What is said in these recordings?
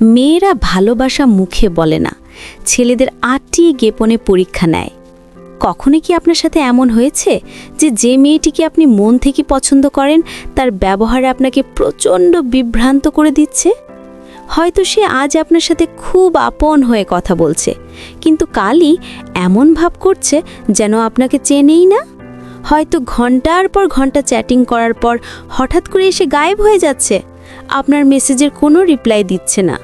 মেয়েরা ভালোবাসা মুখে বলে না। ছেলেদের আটটি গোপনে পরীক্ষা নেয়। কখনো কি আপনার সাথে এমন হয়েছে যে যে মেয়েটিকে আপনি মন থেকে পছন্দ করেন, তার ব্যবহারে আপনাকে প্রচণ্ড বিভ্রান্ত করে দিচ্ছে? হয়তো সে আজ আপনার সাথে খুব আপন হয়ে কথা বলছে, কিন্তু কালই এমন ভাব করছে যেন আপনাকে চেনেই না। হয়তো ঘণ্টার পর ঘণ্টা চ্যাটিং করার পর হঠাৎ করে এসে গায়েব হয়ে যাচ্ছে। আপনার মেসেজের কোনো রিপ্লাই দিচ্ছে না।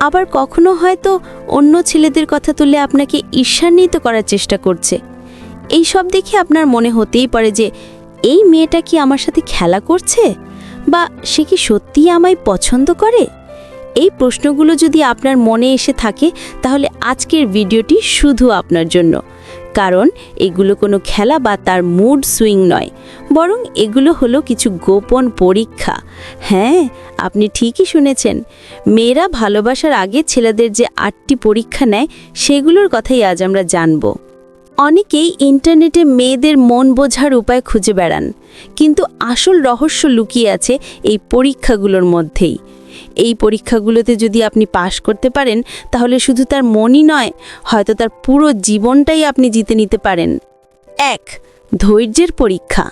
আবার কখনো হয়তো অন্য ছেলেদের কথা তুলে আপনাকে ঈর্ষান্বিত করার চেষ্টা করছে। এই সব দেখে আপনার মনে হতেই পারে যে, এই মেয়েটা কি আমার সাথে খেলা করছে? বা সে কি সত্যিই আমায় পছন্দ করে? এই প্রশ্নগুলো যদি আপনার মনে এসে থাকে, তাহলে আজকের ভিডিওটি শুধু আপনার জন্য। কারণ এগুলো কোনো খেলা বা তার মুড সুইং নয়, বরং এগুলো হলো কিছু গোপন পরীক্ষা। হ্যাঁ আপনি ঠিকই শুনেছেন। মেয়েরা ভালোবাসার আগে ছেলেদের যে আটটি পরীক্ষা নেয়, সেগুলোর কথাই আজ আমরা জানব। অনেকেই ইন্টারনেটে মেয়েদের মন বোঝার উপায় খুঁজে বেড়ান, কিন্তু আসল রহস্য লুকিয়ে আছে এই পরীক্ষাগুলোর মধ্যেই। এই পরীক্ষাগুলোতে যদি আপনি পাশ করতে পারেন, তাহলে শুধু তার মনই নয়, হয়তো তার পুরো জীবনটাই আপনি জিতে নিতে পারেন। এক, ধৈর্যের পরীক্ষা।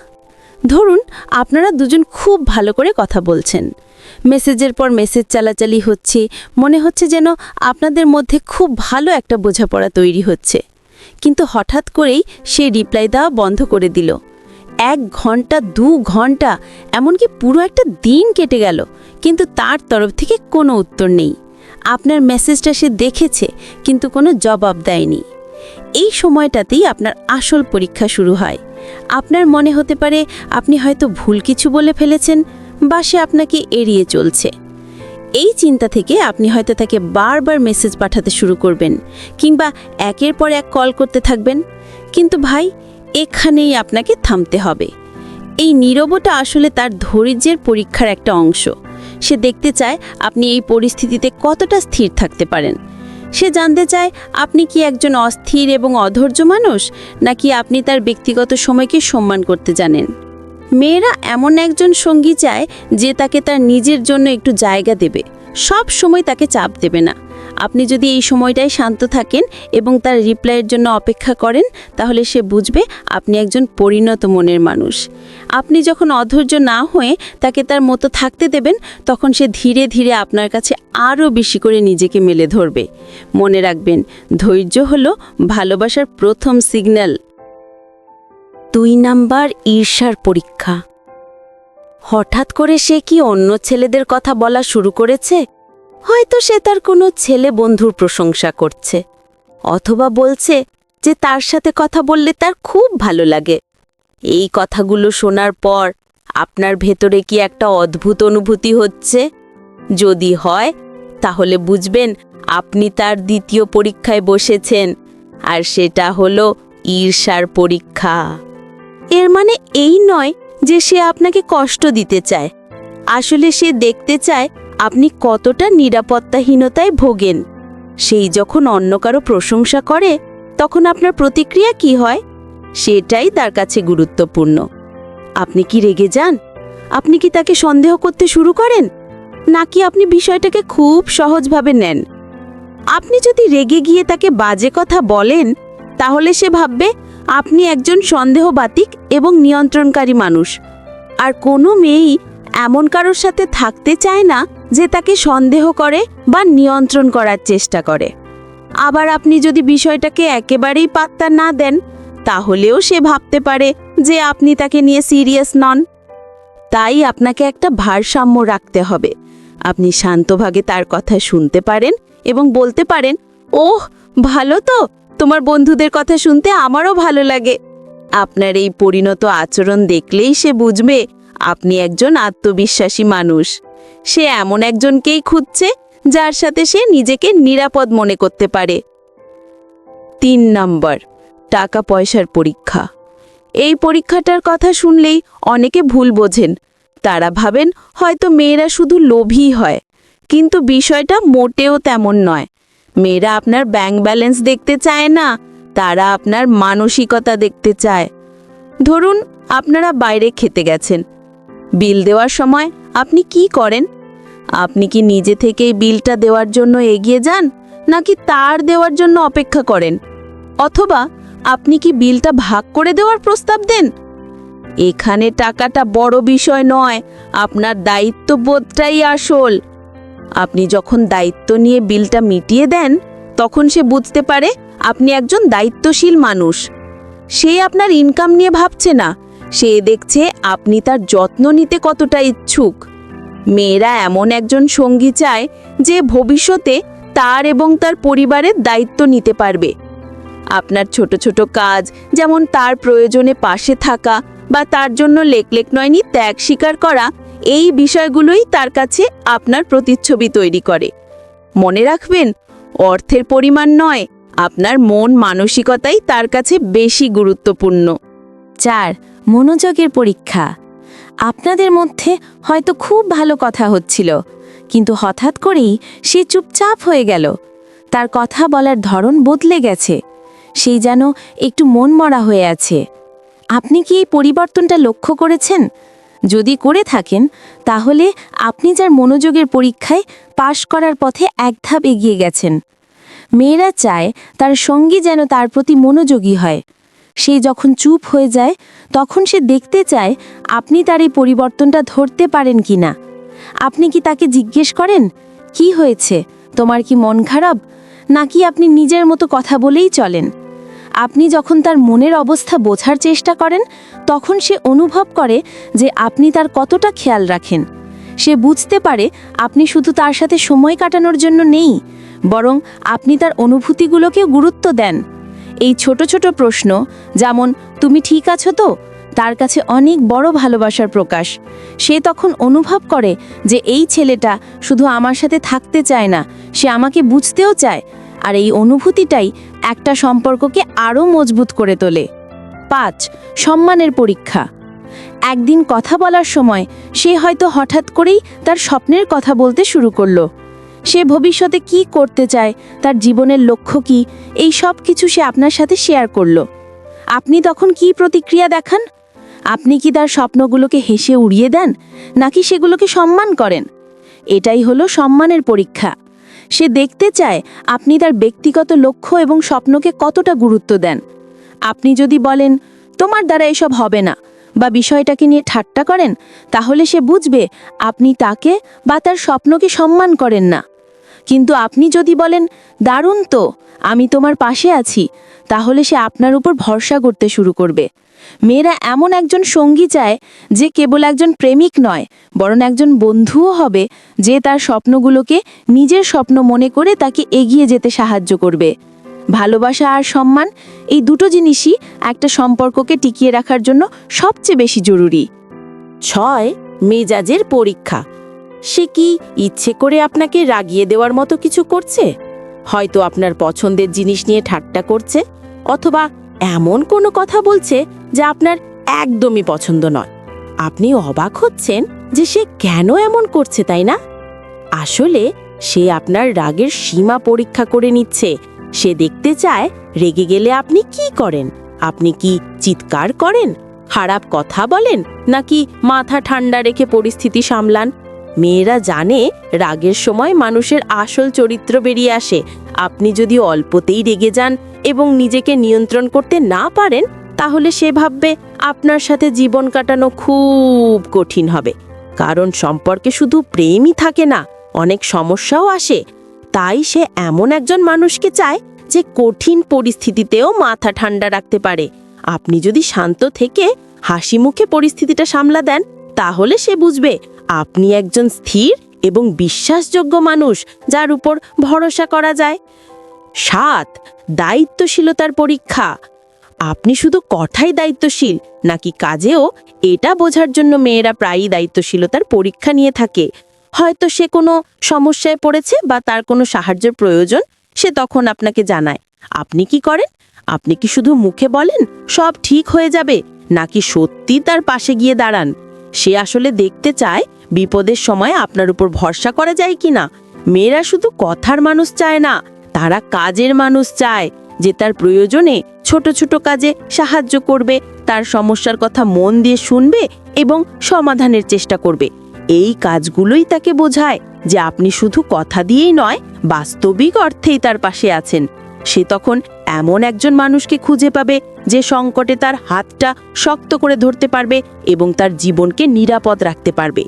ধরুন, আপনারা দুজন খুব ভালো করে কথা বলছেন। মেসেজের পর মেসেজ চালাচালি হচ্ছে, মনে হচ্ছে যেন আপনাদের মধ্যে খুব ভালো একটা বোঝাপড়া তৈরি হচ্ছে। কিন্তু হঠাৎ করেই সে রিপ্লাই দেওয়া বন্ধ করে দিল। এক ঘণ্টা, দু ঘণ্টা, এমনকি পুরো একটা দিন কেটে গেল। কিন্তু তার তরফ থেকে কোনো উত্তর নেই। আপনার মেসেজটা সে দেখেছে, কিন্তু কোনো জবাব দেয়নি। এই সময়টাতেই আপনার আসল পরীক্ষা শুরু হয়। আপনার মনে হতে পারে আপনি হয়তো ভুল কিছু বলে ফেলেছেন বা সে আপনাকে এড়িয়ে চলছে। এই চিন্তা থেকে আপনি হয়তো তাকে বারবার মেসেজ পাঠাতে শুরু করবেন, কিংবা একের পর এক কল করতে থাকবেন। কিন্তু ভাই এখানেই আপনাকে থামতে হবে। এই নীরবতা আসলে তার ধৈর্যের পরীক্ষার একটা অংশ। সে দেখতে চায় আপনি এই পরিস্থিতিতে কতটা স্থির থাকতে পারেন। সে জানতে চায় আপনি কি একজন অস্থির এবং অধৈর্য মানুষ, নাকি আপনি তার ব্যক্তিগত সময়কে সম্মান করতে জানেন। মেয়েরা এমন একজন সঙ্গী চায় যে তাকে তার নিজের জন্য একটু জায়গা দেবে। সব সময় তাকে চাপ দেবে না। আপনি যদি এই সময়টায় শান্ত থাকেন এবং তার রিপ্লাইয়ের জন্য অপেক্ষা করেন, তাহলে সে বুঝবে আপনি একজন পরিণত মনের মানুষ। আপনি যখন অধৈর্য না হয়ে তাকে তার মতো থাকতে দেবেন, তখন সে ধীরে ধীরে আপনার কাছে আরও বেশি করে নিজেকে মেলে ধরবে। মনে রাখবেন, ধৈর্য হলো ভালোবাসার প্রথম সিগন্যাল। দুই নাম্বার, ঈর্ষার পরীক্ষা। হঠাৎ করে সে কি অন্য ছেলেদের কথা বলা শুরু করেছে? হয়তো সে তার কোনো ছেলে বন্ধুর প্রশংসা করছে, অথবা বলছে যে তার সাথে কথা বললে তার খুব ভালো লাগে। এই কথাগুলো শোনার পর আপনার ভেতরে কি একটা অদ্ভুত অনুভূতি হচ্ছে? যদি হয়, তাহলে বুঝবেন আপনি তার দ্বিতীয় পরীক্ষায় বসেছেন, আর সেটা হলো ঈর্ষার পরীক্ষা। এর মানে এই নয় যে সে আপনাকে কষ্ট দিতে চায়। আসলে সে দেখতে চায় আপনি কতটা নিরাপত্তাহীনতায় ভোগেন? সেই যখন অন্য কারও প্রশংসা করে, তখন আপনার প্রতিক্রিয়া কি হয়? সেটাই তার কাছে গুরুত্বপূর্ণ। আপনি কি রেগে যান? আপনি কি তাকে সন্দেহ করতে শুরু করেন? নাকি আপনি বিষয়টাকে খুব সহজভাবে নেন? আপনি যদি রেগে গিয়ে তাকে বাজে কথা বলেন, তাহলে সে ভাববে, আপনি একজন সন্দেহবাতিক এবং নিয়ন্ত্রণকারী মানুষ। আর কোনো মেয়েই এমন কারোর সাথে থাকতে চায় না যে তাকে সন্দেহ করে বা নিয়ন্ত্রণ করার চেষ্টা করে। আবার আপনি যদি বিষয়টাকে একেবারেই পাত্তা না দেন, তাহলেও সে ভাবতে পারে যে আপনি তাকে নিয়ে সিরিয়াস নন। তাই আপনাকে একটা ভারসাম্য রাখতে হবে। আপনি শান্তভাগে তার কথা শুনতে পারেন এবং বলতে পারেন, ওহ, ভালো তো, তোমার বন্ধুদের কথা শুনতে আমারও ভালো লাগে। আপনার এই পরিণত আচরণ দেখলেই সে বুঝবে আপনি একজন আত্মবিশ্বাসী মানুষ। সে এমন একজনকেই খুঁজছে, যার সাথে সে নিজেকে নিরাপদ মনে করতে পারে। তিন নম্বর টাকা পয়সার পরীক্ষা। এই পরীক্ষাটার কথা শুনলেই অনেকে ভুল বোঝেন। তারা ভাবেন, হয়তো মেয়েরা শুধু লোভী হয়। কিন্তু বিষয়টা মোটেও তেমন নয়। মেয়েরা আপনার ব্যাংক ব্যালেন্স দেখতে চায় না, তারা আপনার মানসিকতা দেখতে চায়। ধরুন, আপনারা বাইরে খেতে গেছেন। বিল দেওয়ার সময় আপনি কি করেন? আপনি কি নিজে থেকেই বিলটা দেওয়ার জন্য এগিয়ে যান, নাকি তার দেওয়ার জন্য অপেক্ষা করেন? অথবা আপনি কি বিলটা ভাগ করে দেওয়ার প্রস্তাব দেন? এখানে টাকাটা বড় বিষয় নয়, আপনার দায়িত্ববোধটাই আসল। আপনি যখন দায়িত্ব নিয়ে বিলটা মিটিয়ে দেন, তখন সে বুঝতে পারে আপনি একজন দায়িত্বশীল মানুষ। সে আপনার ইনকাম নিয়ে ভাবছে না সে দেখছে আপনি তার যত্ন নিতে কতটা ইচ্ছুক। মেয়েরা এমন একজন সঙ্গী চায় যে ভবিষ্যতে তার এবং তার পরিবারের দায়িত্ব নিতে পারবে। আপনার ছোট ছোট কাজ, যেমন তার প্রয়োজনে পাশে থাকা বা তার জন্য লেকলেক নয়নি ত্যাগ স্বীকার করা, এই বিষয়গুলোই তার কাছে আপনার প্রতিচ্ছবি তৈরি করে। মনে রাখবেন, অর্থের পরিমাণ নয়, আপনার মন মানসিকতাই তার কাছে বেশি গুরুত্বপূর্ণ। চার মনোযোগের পরীক্ষা। আপনাদের মধ্যে হয়তো খুব ভালো কথা হচ্ছিল, কিন্তু হঠাৎ করেই সে চুপচাপ হয়ে গেল। তার কথা বলার ধরন বদলে গেছে সেই যেন একটু মনমরা হয়ে আছে। আপনি কি এই পরিবর্তনটা লক্ষ্য করেছেন? যদি করে থাকেন, তাহলে আপনি যার মনোযোগের পরীক্ষায় পাশ করার পথে এক ধাপ এগিয়ে গেছেন। মেয়েরা চায় তার সঙ্গী যেন তার প্রতি মনোযোগী হয়। সে যখন চুপ হয়ে যায়, তখন সে দেখতে চায় আপনি তার এই পরিবর্তনটা ধরতে পারেন কি না আপনি কি তাকে জিজ্ঞেস করেন, কি হয়েছে? তোমার কি মন খারাপ? নাকি আপনি নিজের মতো কথা বলেই চলেন? আপনি যখন তার মনের অবস্থা বোঝার চেষ্টা করেন, তখন সে অনুভব করে যে আপনি তার কতটা খেয়াল রাখেন। সে বুঝতে পারে আপনি শুধু তার সাথে সময় কাটানোর জন্য নেই, বরং আপনি তার অনুভূতিগুলোকে গুরুত্ব দেন। এই ছোট ছোট প্রশ্ন, যেমন, তুমি ঠিক আছো তো? তার কাছে অনেক বড় ভালোবাসার প্রকাশ। সে তখন অনুভব করে যে এই ছেলেটা শুধু আমার সাথে থাকতে চায় না, সে আমাকে বুঝতেও চায়। আর এই অনুভূতিটাই একটা সম্পর্ককে আরও মজবুত করে তোলে। পাঁচ, সম্মানের পরীক্ষা। একদিন কথা বলার সময় সে হয়তো হঠাৎ করেই তার স্বপ্নের কথা বলতে শুরু করল। সে ভবিষ্যতে কি করতে চায়, তার জীবনের লক্ষ্য কি, এই সব কিছু সে আপনার সাথে শেয়ার করল। আপনি তখন কি প্রতিক্রিয়া দেখান? আপনি কি তার স্বপ্নগুলোকে হেসে উড়িয়ে দেন, নাকি সেগুলোকে সম্মান করেন? এটাই হলো সম্মানের পরীক্ষা। সে দেখতে চায় আপনি তার ব্যক্তিগত লক্ষ্য এবং স্বপ্নকে কতটা গুরুত্ব দেন। আপনি যদি বলেন, তোমার দ্বারা এসব হবে না বা বিষয়টাকে নিয়ে ঠাট্টা করেন, তাহলে সে বুঝবে আপনি তাকে বা তার স্বপ্নকে সম্মান করেন না। কিন্তু আপনি যদি বলেন, দারুণ তো, আমি তোমার পাশে আছি, তাহলে সে আপনার উপর ভরসা করতে শুরু করবে। মেয়েরা এমন একজন সঙ্গী চায় যে কেবল একজন প্রেমিক নয়, বরং একজন বন্ধুও হবে যে তার স্বপ্নগুলোকে নিজের স্বপ্ন মনে করে তাকে এগিয়ে যেতে সাহায্য করবে। ভালোবাসা আর সম্মান, এই দুটো জিনিসই একটা সম্পর্ককে টিকিয়ে রাখার জন্য সবচেয়ে বেশি জরুরি। ছয়, মেজাজের পরীক্ষা। সে কি ইচ্ছে করে আপনাকে রাগিয়ে দেওয়ার মতো কিছু করছে? হয়তো আপনার পছন্দের জিনিস নিয়ে ঠাট্টা করছে, অথবা এমন কোনো কথা বলছে যা আপনার একদমই পছন্দ নয়। আপনি অবাক হচ্ছেন যে সে কেন এমন করছে, তাই না? আসলে সে আপনার রাগের সীমা পরীক্ষা করে নিচ্ছে। সে দেখতে চায় রেগে গেলে আপনি কি করেন? আপনি কি চিৎকার করেন? খারাপ কথা বলেন? নাকি মাথা ঠান্ডা রেখে পরিস্থিতি সামলান? মেয়েরা জানে রাগের সময় মানুষের আসল চরিত্র বেরিয়ে আসে। আপনি যদি অল্পতেই রেগে যান এবং নিজেকে নিয়ন্ত্রণ করতে না পারেন, তাহলে সে ভাববে আপনার সাথে জীবন কাটানো খুব কঠিন হবে। কারণ সম্পর্কে শুধু প্রেমই থাকে না, অনেক সমস্যাও আসে। তাই সে এমন একজন মানুষকে চায় যে কঠিন পরিস্থিতিতেও মাথা ঠান্ডা রাখতে পারে। আপনি যদি শান্ত থেকে হাসি মুখে পরিস্থিতিটা সামলা দেন, তাহলে সে বুঝবে আপনি একজন স্থির এবং বিশ্বাসযোগ্য মানুষ যার উপর ভরসা করা যায়। সাত, দায়িত্বশীলতার পরীক্ষা। আপনি শুধু কথাই দায়িত্বশীল, নাকি কাজেও এটা বোঝার জন্য মেয়েরা প্রায়ই দায়িত্বশীলতার পরীক্ষা নিয়ে থাকে। হয়তো সে কোনো সমস্যায় পড়েছে বা তার কোনো সাহায্যের প্রয়োজন, সে তখন আপনাকে জানায়। আপনি কি করেন? আপনি কি শুধু মুখে বলেন, সব ঠিক হয়ে যাবে, নাকি সত্যি তার পাশে গিয়ে দাঁড়ান? সে আসলে দেখতে চায় বিপদের সময় আপনার উপর ভরসা করা যায় কিনা। মেয়েরা শুধু কথার মানুষ চায় না, তারা কাজের মানুষ চায়, যে তার প্রয়োজনে ছোট ছোট কাজে সাহায্য করবে, তার সমস্যার কথা মন দিয়ে শুনবে এবং সমাধানের চেষ্টা করবে। এই কাজগুলোই তাকে বোঝায় যে আপনি শুধু কথা দিয়েই নয়, বাস্তবিক অর্থেই তার পাশে আছেন। সে তখন এমন একজন মানুষকে খুঁজে পাবে যে সংকটে তার হাতটা শক্ত করে ধরতে পারবে এবং তার জীবনকে নিরাপদ রাখতে পারবে।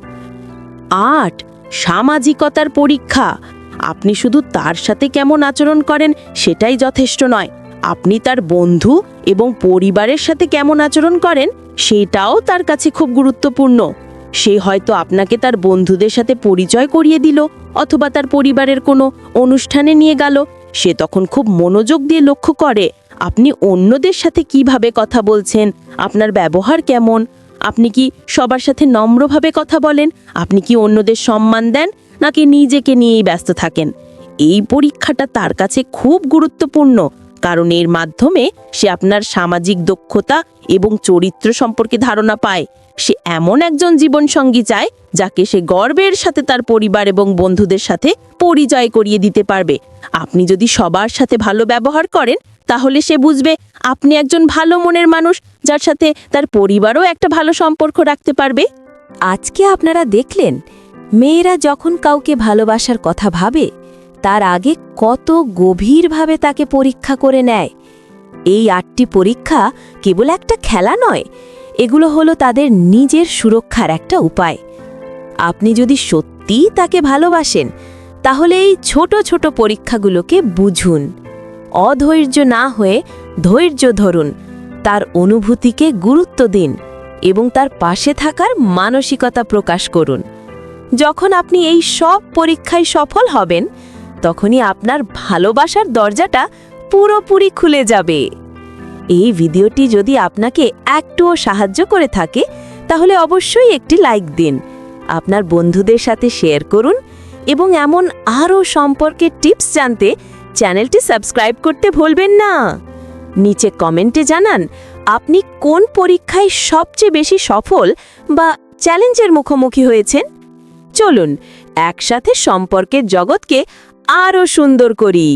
আট, সামাজিকতার পরীক্ষা। আপনি শুধু তার সাথে কেমন আচরণ করেন সেটাই যথেষ্ট নয়। আপনি তার বন্ধু এবং পরিবারের সাথে কেমন আচরণ করেন সেটাও তার কাছে খুব গুরুত্বপূর্ণ। সে হয়তো আপনাকে তার বন্ধুদের সাথে পরিচয় করিয়ে দিল, অথবা তার পরিবারের কোনো অনুষ্ঠানে নিয়ে গেল। সে তখন খুব মনোযোগ দিয়ে লক্ষ্য করে, আপনি অন্যদের সাথে কীভাবে কথা বলছেন? আপনার ব্যবহার কেমন? আপনি কি সবার সাথে নম্রভাবে কথা বলেন? আপনি কি অন্যদের সম্মান দেন? নাকি নিজেকে নিয়েই ব্যস্ত থাকেন? এই পরীক্ষাটা তার কাছে খুব গুরুত্বপূর্ণ, কারণ এর মাধ্যমে সে আপনার সামাজিক দক্ষতা এবং চরিত্র সম্পর্কে ধারণা পায়। সে এমন একজন জীবনসঙ্গী চায়, যাকে সে গর্বের সাথে তার পরিবার এবং বন্ধুদের সাথে পরিচয় করিয়ে দিতে পারবে। আপনি যদি সবার সাথে ভালো ব্যবহার করেন, তাহলে সে বুঝবে আপনি একজন ভালো মনের মানুষ, যার সাথে তার পরিবারও একটা ভালো সম্পর্ক রাখতে পারবে। আজকে আপনারা দেখলেন, মেয়েরা যখন কাউকে ভালোবাসার কথা ভাবে, তার আগে কত গভীরভাবে তাকে পরীক্ষা করে নেয়। এই আটটি পরীক্ষা কেবল একটা খেলা নয় এগুলো হলো তাদের নিজের সুরক্ষার একটা উপায়। আপনি যদি সত্যিই তাকে ভালোবাসেন, তাহলে এই ছোট ছোট পরীক্ষাগুলোকে বুঝুন। অধৈর্য না হয়ে ধৈর্য ধরুন, তার অনুভূতিকে গুরুত্ব দিন এবং তার পাশে থাকার মানসিকতা প্রকাশ করুন। যখন আপনি এই সব পরীক্ষায় সফল হবেন, তখনই আপনার ভালোবাসার দরজাটা পুরোপুরি খুলে যাবে। এই ভিডিওটি যদি আপনাকে একটুও সাহায্য করে থাকে, তাহলে অবশ্যই একটি লাইক দিন, আপনার বন্ধুদের সাথে শেয়ার করুন এবং এমন আরও সম্পর্কের টিপস জানতে চ্যানেলটি সাবস্ক্রাইব করতে ভুলবেন না। নিচে কমেন্টে জানান, আপনি কোন পরীক্ষায় সবচেয়ে বেশি সফল বা চ্যালেঞ্জের মুখোমুখি হয়েছেন? চলুন, একসাথে সম্পর্কের জগৎকে আরও সুন্দর করি।